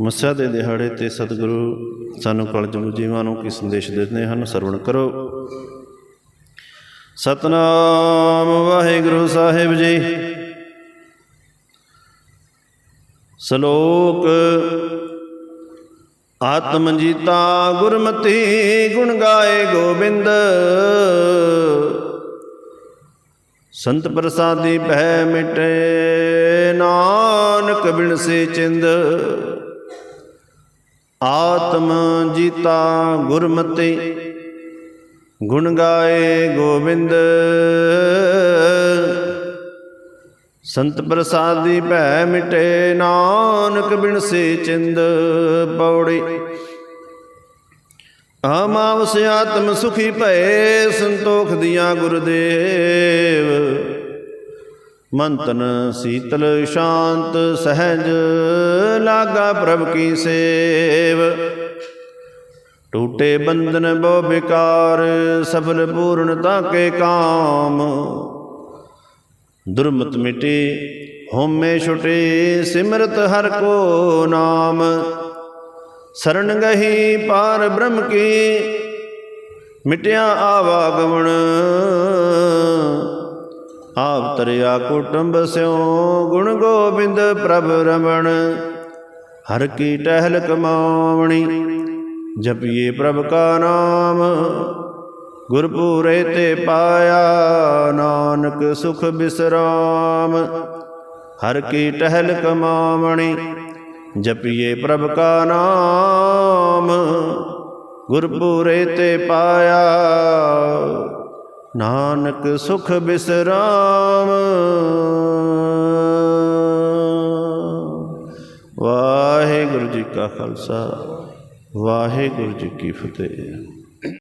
ਮੱਸਿਆ ਦੇ ਦਿਹਾੜੇ ਤੇ ਸਤਿਗੁਰੂ ਸਾਨੂੰ ਕਲਯੁਗ ਜੀਵਾਂ ਨੂੰ ਕੀ ਸੰਦੇਸ਼ ਦਿੰਦੇ ਹਨ, ਸਰਵਣ ਕਰੋ। ਸਤਨਾਮ ਵਾਹਿਗੁਰੂ ਸਾਹਿਬ ਜੀ। ਸ਼ਲੋਕ, ਆਤਮ ਜੀਤਾ ਗੁਰਮਤੀ ਗੁਣ ਗਾਏ ਗੋਬਿੰਦ। ਸੰਤ ਪ੍ਰਸਾਦੀ ਪਹਿ ਮਿਟੇ ਨਾਨਕ ਬਿਨ ਸੇ ਚਿੰਦ। ਆਤਮ ਜੀਤਾ ਗੁਰਮਤੀ, ਗੁਣ ਗਾਏ ਗੋਬਿੰਦ। ਸੰਤ ਪ੍ਰਸਾਦੀ ਭੈ ਮਿਟੇ ਨਾਨਕ ਬਿਨ ਸੇ ਚਿੰਦ ਪੌੜੀ। ਆਮਾਵਸ ਆਤਮ ਸੁਖੀ ਭਏ ਸੰਤੋਖ ਦੀਆਂ ਗੁਰਦੇਵ। ਮੰਤਨ ਸੀਤਲ ਸ਼ਾਂਤ ਸਹਿਜ ਲਾਗਾ ਪ੍ਰਭ ਕੀ ਸੇਵ। ਟੂਟੇ ਬੰਧਨ ਬੋ ਵਿਕਾਰ, ਸਫਲ ਪੂਰਨਤਾ ਕੇ ਕਾਮ। ਦੁਰਮਤ ਮਿਟੇ, ਹੋਮੇ ਛੁਟੇ, ਸਿਮਰਤ ਹਰ ਕੋ ਨਾਮ। ਸਰਣ ਗਹੀ ਪਾਰ ਬ੍ਰਹਮ ਕੀ, ਮਿਟਿਆ ਆਵਾਗਮਣ ਆਪ ਤਰਿਆ ਕੁਟੰਬ ਸਿਉ, ਗੁਣ ਗੋਬਿੰਦ ਪ੍ਰਭ ਰਮਣ। ਹਰ ਕੀ ਟਹਿਲ ਕਮਾਵਣੀ, ਜਪੀਏ ਪ੍ਰਭ ਕਾ ਨਾਮ। ਗੁਰਪੂਰੇ ਤੇ ਪਾਇਆ ਨਾਨਕ ਸੁਖ ਬਿਸਰਾਮ। ਹਰ ਕੀ ਟਹਿਲ ਕਮਾਵਣੀ, ਜਪੀਏ ਪ੍ਰਭ ਕਾ ਨਾਮ। ਗੁਰਪੂਰੇ ਤੇ ਪਾਇਆ ਨਾਨਕ ਸੁਖ ਬਿਸਰਾਮ। ਵਾਹਿਗੁਰੂ ਜੀ ਕਾ ਖਾਲਸਾ ਵਾਹਿਗੁਰੂ ਜੀ ਕੀ ਫਤਿਹ।